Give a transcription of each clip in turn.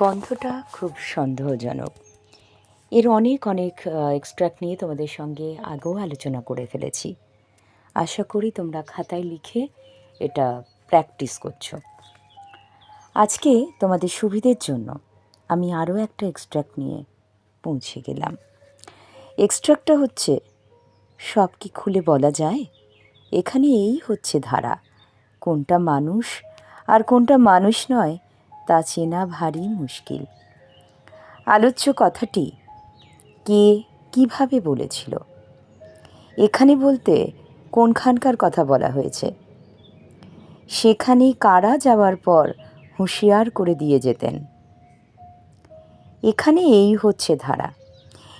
গন্ধটা খুব সন্দেহজনক। এর অনেক অনেক এক্সট্র্যাক্ট নিয়ে তোমাদের সঙ্গে আগেও আলোচনা করে ফেলেছি। আশা করি তোমরা খাতায় লিখে এটা প্র্যাকটিস করছ। আজকে তোমাদের সুবিধের জন্য আমি আরও একটা এক্সট্র্যাক্ট নিয়ে পৌঁছে গেলাম। এক্সট্রাক্টটা হচ্ছে, সব কি খুলে বলা যায়? এখানে এই হচ্ছে ধারা, কোনটা মানুষ আর কোনটা মানুষ নয় তা চেনা ভারী মুশকিল। আলোচ্য কথাটি কে কীভাবে বলেছিল? এখানে বলতে কোনখানকার কথা বলা হয়েছে? সেখানে কারা যাওয়ার পর হুঁশিয়ার করে দিয়ে যেতেন? এখানে এই হচ্ছে ধারা।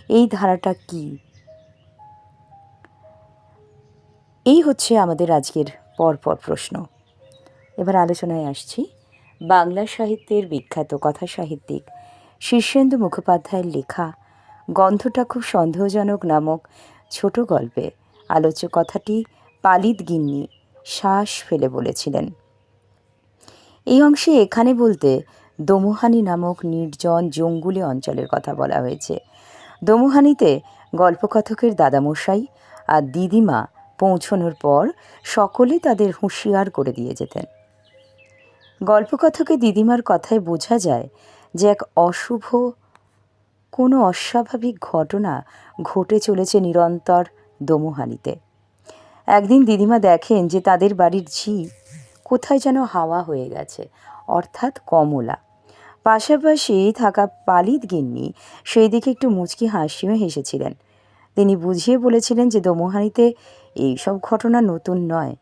এই ধারাটা কি? এই হচ্ছে আমাদের আজকের পরপর প্রশ্ন। এবার আলোচনায় আসছি। বাংলা সাহিত্যের বিখ্যাত কথা সাহিত্যিক শীর্ষেন্দু মুখোপাধ্যায়ের লেখা গন্ধটা খুব সন্দেহজনক নামক ছোট গল্পে আলোচ্য কথাটি পালিত গিন্নি শ্বাস ফেলে বলেছিলেন। এই অংশে এখানে বলতে দমুহানি নামক নির্জন জঙ্গুলি অঞ্চলের কথা বলা হয়েছে। দমুহানিতে গল্পকথকের দাদামশাই আর দিদিমা পৌঁছনোর পর সকলে তাদের হুঁশিয়ার করে দিয়ে যেতেন। গল্পকথকে দিদিমার কথায় বোঝা যায় যে এক অশুভ, কোনো অস্বাভাবিক ঘটনা ঘটে চলেছে নিরন্তর দমুহানিতে। একদিন দিদিমা দেখেন যে তাদের বাড়ির ঝি কোথায় যেন হাওয়া হয়ে গেছে, অর্থাৎ কমলা। পাশাপাশি থাকা পালিত গিন্নি সেই দিকে একটু মুচকি হাসিও হেসেছিলেন। তিনি বুঝিয়ে বলেছিলেন যে দমুহানিতে এইসব ঘটনা নতুন নয়।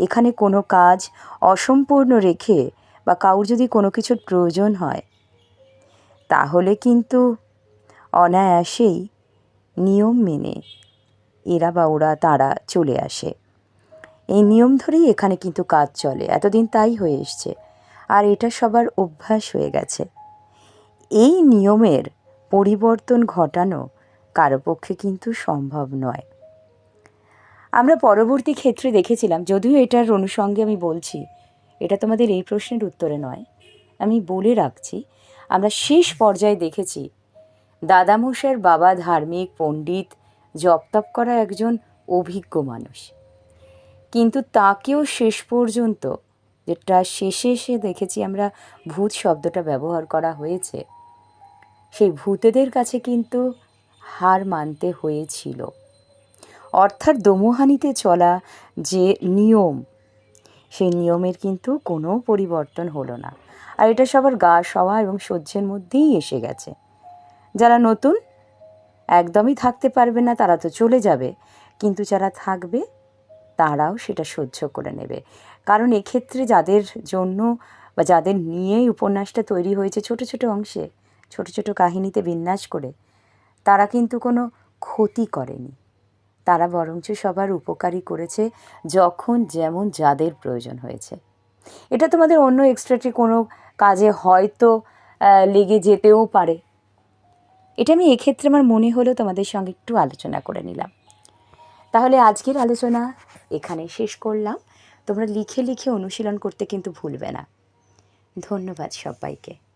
এখানে কোনো কাজ অসম্পূর্ণ রেখে বা কাউর যদি কোনো কিছুর প্রয়োজন হয়। তাহলে কিন্তু অনায়াসেই নিয়ম মেনে এরা বা ওরা তারা চলে আসে। এই নিয়ম ধরেই এখানে কিন্তু কাজ চলে। এতদিন তাই হয়ে এসছে। আর এটা সবার অভ্যাস হয়ে গেছে। এই নিয়মের পরিবর্তন ঘটানো কারও পক্ষে কিন্তু সম্ভব নয়। আমরা পরবর্তী ক্ষেত্রে দেখেছিলাম, যদিও এটার অনুষঙ্গে আমি বলছি, এটা তোমাদের এই প্রশ্নের উত্তরে নয়। আমি বলে রাখছি, আমরা শেষ পর্যায়ে দেখেছি দাদামশাইয়ের বাবা ধার্মিক পণ্ডিত, জপতপ করা একজন অভিজ্ঞ মানুষ। কিন্তু তাকেও শেষ পর্যন্ত, যেটা শেষে এসে দেখেছি আমরা ভূত শব্দটা ব্যবহার করা হয়েছে, সেই ভূতেদের কাছে কিন্তু হার মানতে হয়েছিল। অর্থাৎ দমুহানিতে চলা যে নিয়ম, সেই নিয়মের কিন্তু কোনো পরিবর্তন হলো না। আর এটা সবার গা সওয়া এবং সহ্যের মধ্যেই এসে গেছে। যারা নতুন, একদমই থাকতে পারবে না, তারা তো চলে যাবে। কিন্তু যারা থাকবে, তারাও সেটা সহ্য করে নেবে। কারণ এক্ষেত্রে যাদের জন্য বা যাদের নিয়েই উপন্যাসটা তৈরি হয়েছে ছোট ছোট অংশে, ছোট ছোট কাহিনীতে বিন্যাস করে, তারা কিন্তু কোনো ক্ষতি করেনি। তারা বরঞ্চ সবার উপকারী করেছে যখন যেমন যাদের প্রয়োজন হয়েছে। এটা তোমাদের অন্য এক্সট্রাটি কোনো কাজে হয়তো লেগে যেতেও পারে। এটা আমি এক্ষেত্রে আমার মনে হলো তোমাদের সঙ্গে একটু আলোচনা করে নিলাম। তাহলে আজকের আলোচনা এখানে শেষ করলাম। তোমরা লিখে লিখে অনুশীলন করতে কিন্তু ভুলবে না। ধন্যবাদ সবাইকে।